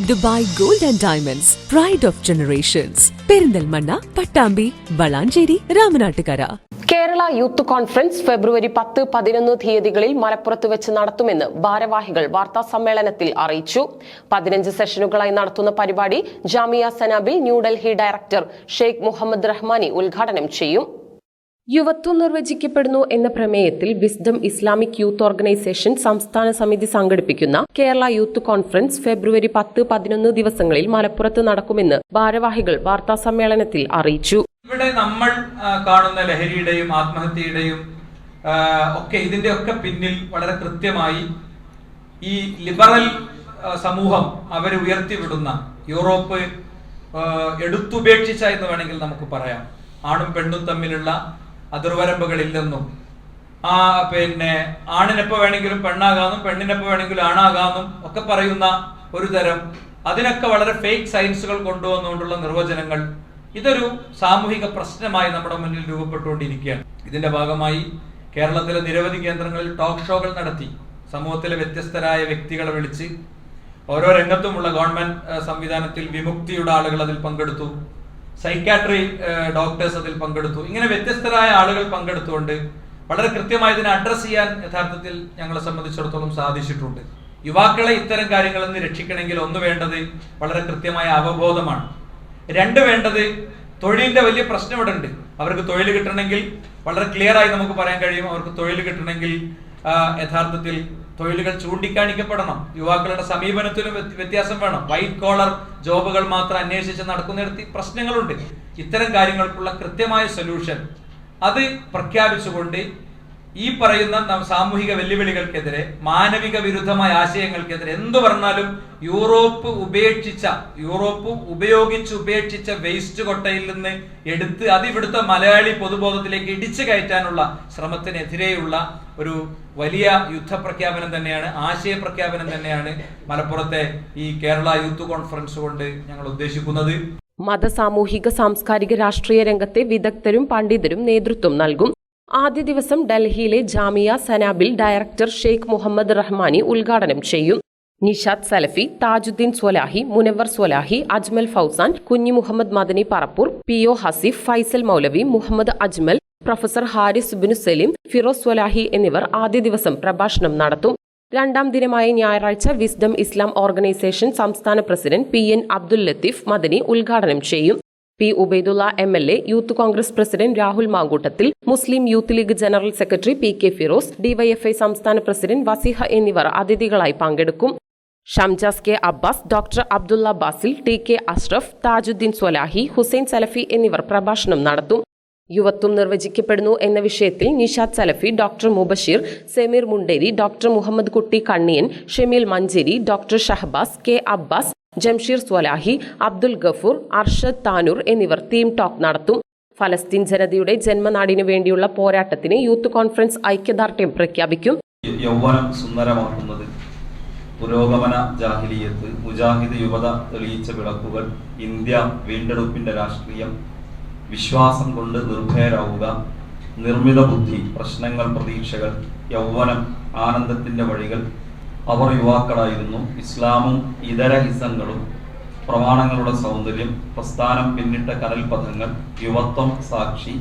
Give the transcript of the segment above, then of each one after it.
Dubai gold and diamonds pride of generations Perinthalmanna Pattambi Valanchery Ramanattukara. Kerala youth conference ഫെബ്രുവരി പത്ത് പതിനൊന്ന് തീയതികളിൽ മലപ്പുറത്ത് വെച്ച് നടത്തുമെന്ന് ഭാരവാഹികൾ വാർത്താ സമ്മേളനത്തിൽ അറിയിച്ചു. പതിനഞ്ച് സെഷനുകളായി നടത്തുന്ന പരിപാടി ജാമിയ സനാബിൽ ന്യൂഡൽഹി ഡയറക്ടർ ഷെയ്ഖ് മുഹമ്മദ് റഹ്മാനി ഉദ്ഘാടനം ചെയ്യും. യുവത്വം നിർവചിക്കപ്പെടുന്നു എന്ന പ്രമേയത്തിൽ വിസ്ഡം ഇസ്ലാമിക് യൂത്ത് ഓർഗനൈസേഷൻ സംസ്ഥാന സമിതി സംഘടിപ്പിക്കുന്ന കേരള യൂത്ത് കോൺഫറൻസ് ഫെബ്രുവരി പത്ത് പതിനൊന്ന് ദിവസങ്ങളിൽ മലപ്പുറത്ത് നടക്കുമെന്ന് ഭാരവാഹികൾ വാർത്താ സമ്മേളനത്തിൽ അറിയിച്ചു. ഇവിടെ നമ്മൾ കാണുന്ന ലഹരിയുടെയും ആത്മഹത്യയുടെയും ഒക്കെ ഇതിന്റെ ഒക്കെ പിന്നിൽ വളരെ കൃത്യമായി ഈ ലിബറൽ സമൂഹം അവരെ ഉയർത്തിവിടുന്ന യൂറോപ്പ് എടുത്തുപേക്ഷിച്ച എന്ന് വേണമെങ്കിൽ നമുക്ക് പറയാം. ആണും പെണ്ണും തമ്മിലുള്ള അതിർവരമ്പുകളില്ലെന്നും ആ പിന്നെ ആണിനെപ്പോ വേണമെങ്കിലും പെണ്ണാകാമെന്നും പെണ്ണിനെപ്പോ വേണമെങ്കിലും ആണാകാമെന്നും ഒക്കെ പറയുന്ന ഒരു തരം അതിനൊക്കെ വളരെ ഫേക്ക് സയൻസുകൾ കൊണ്ടുവന്നുകൊണ്ടുള്ള നിർവചനങ്ങൾ ഇതൊരു സാമൂഹിക പ്രശ്നമായി നമ്മുടെ മുന്നിൽ രൂപപ്പെട്ടുകൊണ്ടിരിക്കുകയാണ്. ഇതിന്റെ ഭാഗമായി കേരളത്തിലെ നിരവധി കേന്ദ്രങ്ങളിൽ ടോക്ക് ഷോകൾ നടത്തി. സമൂഹത്തിലെ വ്യത്യസ്തരായ വ്യക്തികളെ വിളിച്ച് ഓരോ രംഗത്തുമുള്ള ഗവൺമെന്റ് സംവിധാനത്തിൽ വിമുക്തിയുടെ ആളുകൾ അതിൽ പങ്കെടുത്തു. സൈക്കാട്രി ഡോക്ടേഴ്സ് അതിൽ പങ്കെടുത്തു. ഇങ്ങനെ വ്യത്യസ്തരായ ആളുകൾ പങ്കെടുത്തുകൊണ്ട് വളരെ കൃത്യമായി ഇതിനെ അഡ്രസ്സ് ചെയ്യാൻ യഥാർത്ഥത്തിൽ ഞങ്ങളെ സംബന്ധിച്ചിടത്തോളം സാധിച്ചിട്ടുണ്ട്. യുവാക്കളെ ഇത്തരം കാര്യങ്ങളിൽ നിന്ന് രക്ഷിക്കണമെങ്കിൽ ഒന്ന് വേണ്ടത് വളരെ കൃത്യമായ അവബോധമാണ്. രണ്ട് വേണ്ടത് തൊഴിലിന്റെ വലിയ പ്രശ്നം ഇവിടെ ഉണ്ട് അവർക്ക് തൊഴിൽ കിട്ടണമെങ്കിൽ വളരെ ക്ലിയർ ആയി നമുക്ക് പറയാൻ കഴിയും. അവർക്ക് തൊഴിൽ കിട്ടണമെങ്കിൽ യഥാർത്ഥത്തിൽ തൊഴിലുകൾ ചൂണ്ടിക്കാണിക്കപ്പെടണം. യുവാക്കളുടെ സമീപനത്തിലും വ്യത്യ- വ്യത്യാസം വേണം. വൈറ്റ് കോളർ ജോബുകൾ മാത്രം അന്വേഷിച്ച് നടക്കുന്നിടത്ത് പ്രശ്നങ്ങളുണ്ട്. ഇത്തരം കാര്യങ്ങൾക്കുള്ള കൃത്യമായ സൊല്യൂഷൻ അത് പ്രഖ്യാപിച്ചുകൊണ്ട് ഈ പറയുന്ന സാമൂഹിക വെല്ലുവിളികൾക്കെതിരെ മാനവിക വിരുദ്ധമായ ആശയങ്ങൾക്കെതിരെ എന്തു പറഞ്ഞാലും യൂറോപ്പ് ഉപേക്ഷിച്ച യൂറോപ്പ് ഉപയോഗിച്ച് ഉപേക്ഷിച്ച വേസ്റ്റ് കൊട്ടയിൽ നിന്ന് എടുത്ത് അത് ഇവിടുത്തെ മലയാളി പൊതുബോധത്തിലേക്ക് ഇടിച്ചു കയറ്റാനുള്ള ശ്രമത്തിനെതിരെയുള്ള ഒരു വലിയ യുദ്ധപ്രഖ്യാപനം തന്നെയാണ് ആശയ പ്രഖ്യാപനം തന്നെയാണ് മലപ്പുറത്തെ ഈ കേരള യൂത്ത് കോൺഫറൻസ് കൊണ്ട് ഞങ്ങൾ ഉദ്ദേശിക്കുന്നത്. മത സാമൂഹിക സാംസ്കാരിക രാഷ്ട്രീയ രംഗത്തെ വിദഗ്ധരും പണ്ഡിതരും നേതൃത്വം നൽകും. ആദ്യ ദിവസം ഡൽഹിയിലെ ജാമിയ സനാബിൽ ഡയറക്ടർ ഷെയ്ഖ് മുഹമ്മദ് റഹ്മാനി ഉദ്ഘാടനം ചെയ്യും. നിഷാദ് സലഫി താജുദ്ദീൻ സ്വലാഹി Munavar Swalahi Ajmal Fauzan Kunhi Muhammad Madani Parappur P O Haseef Faisal Moulavi Muhammad Ajmal professor Haris Binu Saleem Firos Swalahi എന്നിവർ ആദ്യ ദിവസം പ്രഭാഷണം നടത്തും. രണ്ടാം ദിനമായ ഞായറാഴ്ച വിസ്ഡം ഇസ്ലാം ഓർഗനൈസേഷൻ സംസ്ഥാന president P N Abdul Latheef Madani ഉദ്ഘാടനം ചെയ്യും. P. Ubaidulla M L A youth Congress president Rahul Mamkootathil Muslim youth league general secretary P. K. Firos DYFI സംസ്ഥാന പ്രസിഡന്റ് വസീഹ എന്നിവർ അതിഥികളായി പങ്കെടുക്കും. Shamjas K Abbas doctor Abdulla Basil T. K. Ashraf Thajudheen Swalahi Hussain Salafi എന്നിവർ പ്രഭാഷണം നടത്തും. യുവത്വം നിർവചിക്കപ്പെടുന്നു എന്ന വിഷയത്തിൽ Nishad Salafi doctor Mubasheer Sameer Munderi doctor Muhammad Kutty Kanniyan Shemeel Manjeri doctor Shahabaz K. Abbas Jamsheer Swalahi Abdul Gafoor Arshad Tanur എന്നിവർ theme talk നടത്തും. ഫലസ്തീൻ ജനതയുടെ ജന്മനാടിനു വേണ്ടിയുള്ള പോരാട്ടത്തിന് യൂത്ത് കോൺഫറൻസ് ഐക്യദാർഢ്യം പ്രഖ്യാപിക്കും. യൗവനം സുന്ദരമാക്കുന്നത് പുരോഗമന ജാഹിലിയത്ത് മുജാഹിദ് യുവത തെളിയിച്ച വിളക്കുകൾ ഇന്ത്യ വീണ്ടെടുപ്പിന്റെ രാഷ്ട്രീയം വിശ്വാസം കൊണ്ട് നിർഭയരാവുക നിർമ്മിത ബുദ്ധി പ്രശ്നങ്ങൾ പ്രതീക്ഷകൾ യൗവനം ആനന്ദത്തിന്റെ വഴികൾ അവർ യുവാക്കളായിരുന്നു. ഇസ്ലാമും ഇതര ഹിസങ്ങളും പ്രമാണങ്ങളുടെ സൗന്ദര്യം പ്രസ്ഥാനം പിന്നിട്ട കനൽപഥങ്ങൾ യുവത്വം സാക്ഷി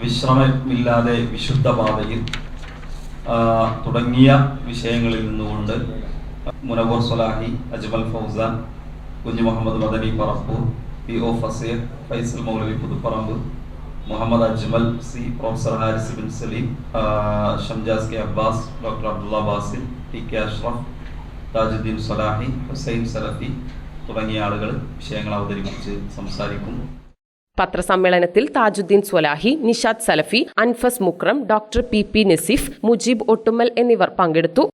വിശ്രമമില്ലാതെ വിശുദ്ധ പാതയിൽ തുടങ്ങിയ വിഷയങ്ങളിൽ നിന്നുകൊണ്ട് Munavar Solahi Ajmal Fauzan Kunhu Muhammad Madani Parappur P O Faseer Faisal Maulavi Puthuparamba Muhammad Ajmal C professor Haris Bin Saleem Shamjas K Abbas doctor Abdulla Basil T K Ashraf Thajudheen Salahi Hussain Salafi തുടങ്ങിയ ആളുകൾ വിഷയങ്ങൾ അവതരിപ്പിച്ച് സംസാരിക്കും പത്രസമ്മേളനത്തിൽ Thajudheen Swalahi Nishad Salafi Anfas Mukram doctor P P Naseef Mujeeb Ottumal എന്നിവർ പങ്കെടുത്തു.